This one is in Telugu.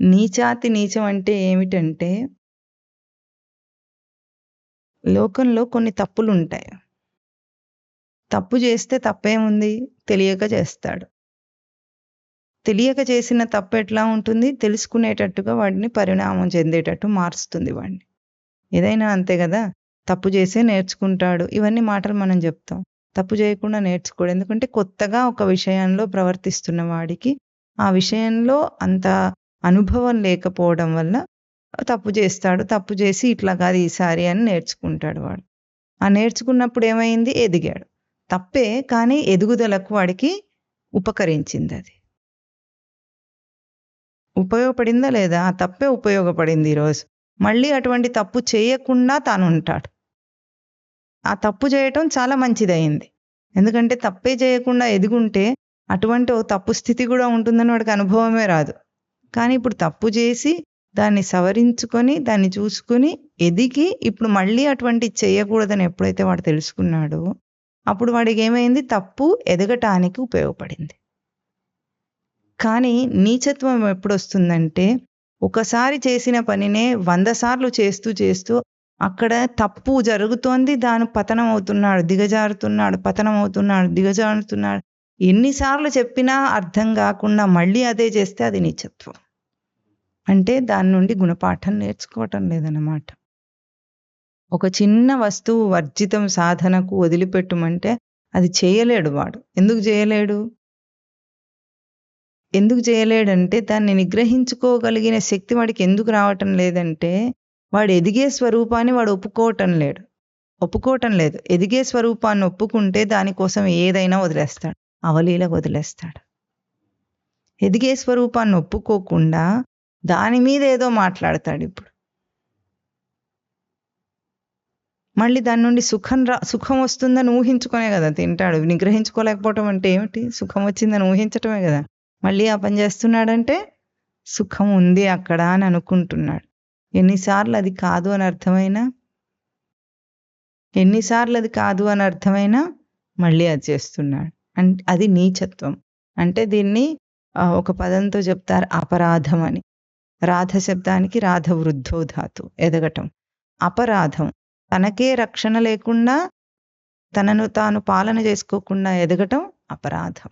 నీచాతి నీచం అంటే ఏమిటంటే లోకంలో కొన్ని తప్పులు ఉంటాయి తప్పు చేస్తే తప్పేముంది? తెలియక చేస్తాడు. తెలియక చేసిన తప్పు ఎట్లా ఉంటుంది? తెలుసుకునేటట్టుగా వాడిని పరిణామం చెందేటట్టు మారుస్తుంది వాడిని. ఏదైనా అంతే కదా తప్పు చేసే నేర్చుకుంటాడు. ఇవన్నీ మాటలు మనం చెప్తాం. తప్పు చేయకుండా నేర్చుకోడు. ఎందుకంటే కొత్తగా ఒక విషయంలో ప్రవర్తిస్తున్న వాడికి ఆ విషయంలో అంత అనుభవం లేకపోవడం వల్ల తప్పు చేస్తాడు. తప్పు చేసి ఇట్లా కాదు ఈసారి అని నేర్చుకుంటాడు వాడు. ఆ నేర్చుకున్నప్పుడు ఏమైంది? ఎదిగాడు. తప్పే కానీ ఎదుగుదలకు వాడికి ఉపకరించింది అది ఉపయోగపడిందా లేదా? ఆ తప్పే ఉపయోగపడింది ఈరోజు. మళ్ళీ అటువంటి తప్పు చేయకుండా తాను ఉంటాడు ఆ తప్పు చేయటం చాలా మంచిదయింది. ఎందుకంటే తప్పే చేయకుండా ఎదుగుంటే అటువంటి ఓ తప్పు స్థితి కూడా ఉంటుందని వాడికి అనుభవమే రాదు. కానీ ఇప్పుడు తప్పు చేసి దాన్ని సవరించుకొని, దాన్ని చూసుకొని, ఎదిగి ఇప్పుడు మళ్ళీ అటువంటి చేయకూడదని ఎప్పుడైతే వాడు తెలుసుకున్నాడో, అప్పుడు వాడికి ఏమైంది తప్పు ఎదగటానికి ఉపయోగపడింది. కానీ నీచత్వం ఎప్పుడొస్తుందంటే, ఒకసారి చేసిన పనినే వంద సార్లు చేస్తూ చేస్తూ అక్కడ తప్పు జరుగుతోంది. దాని పతనం అవుతున్నాడు. దిగజారుతున్నాడు. పతనం అవుతున్నాడు. దిగజారుతున్నాడు. ఎన్నిసార్లు చెప్పినా అర్థం కాకుండా మళ్ళీ అదే చేస్తే అది నీచత్వం. అంటే దాని నుండి గుణపాఠం నేర్చుకోవటం లేదన్నమాట. ఒక చిన్న వస్తువు వర్జితం సాధనకు వదిలిపెట్టమంటే అది చేయలేడు వాడు. ఎందుకు చేయలేడు? ఎందుకు చేయలేడంటే దాన్ని నిగ్రహించుకోగలిగిన శక్తి వాడికి ఎందుకు రావటం లేదంటే, వాడు ఎదిగే స్వరూపాన్ని వాడు ఒప్పుకోవటం లేడు. ఒప్పుకోవటం లేదు. ఎదిగే స్వరూపాన్ని ఒప్పుకుంటే దానికోసం ఏదైనా వదిలేస్తాడు. అవలీల వదిలేస్తాడు. ఎదిగే స్వరూపాన్ని ఒప్పుకోకుండా దాని మీద ఏదో మాట్లాడతాడిప్పుడు. మళ్ళీ దాని నుండి సుఖం రా సుఖం వస్తుందని ఊహించుకునే కదా తింటాడు. నిగ్రహించుకోలేకపోవటం అంటే ఏమిటి? సుఖం వచ్చిందని ఊహించటమే కదా మళ్ళీ ఆ పని చేస్తున్నాడంటే సుఖం ఉంది అక్కడ అని అనుకుంటున్నాడు. ఎన్నిసార్లు అది కాదు అని అర్థమైనా ఎన్నిసార్లు అది కాదు అని అర్థమైనా మళ్ళీ అది చేస్తున్నాడు. అన్ అది నీచత్వం. అంటే దీన్ని ఒక పదంతో చెప్తారు అపరాధం అని. రాధ శబ్దానికి రాధ వృద్ధోధాతు ఎదగటం. అపరాధం. తనకే రక్షణ లేకుండా తనను తాను పాలన చేసుకోకుండా ఎదగటం అపరాధం.